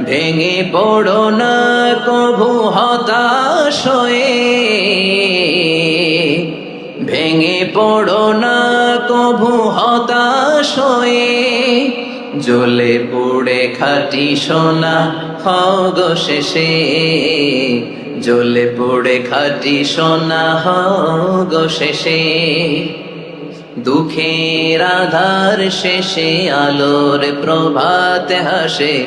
ভেঙে পড়ো না কভু হতাশ হয়ে। ভেঙে পড়ো না কভু হতাশ হয়ে। জ্বলে পুড়ে খাটি সোনা হগ শেষে। জ্বলে পুড়ে খাটি সোনা হগ শেষে। দুঃখের আধার শেষে, আলোর প্রভাত হাসে।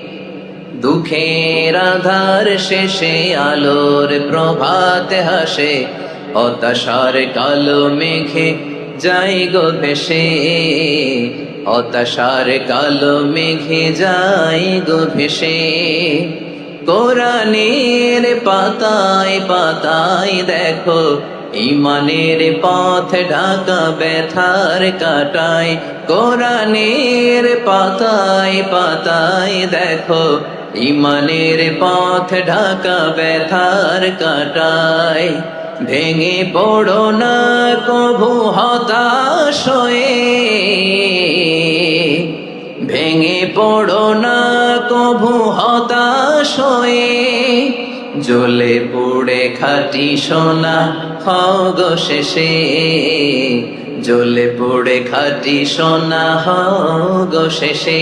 দুঃখের আধার শেষে আলোর প্রভাত হাসে, হতাশার কালো মেঘে যাই গো ভেসে। হতাশার কালো মেঘে যাই গো ভেসে। কোরআনের পাতায় পাতায় দেখো, ইমানের পথ ঢাকা ব্যথার কাটায়। কোরআনের পাতায় পাতায় দেখো ইমানের পথ ঢাকা ব্যথার কাটায়। ভেঙে পড়ো না কভু হতাশ ভেঙে পড়ো না কভু হতাশ জ্বলে পুড়ে খাটি সোনা হগ শেষে। জ্বলে পুড়ে খাটি সোনা হগ শেষে।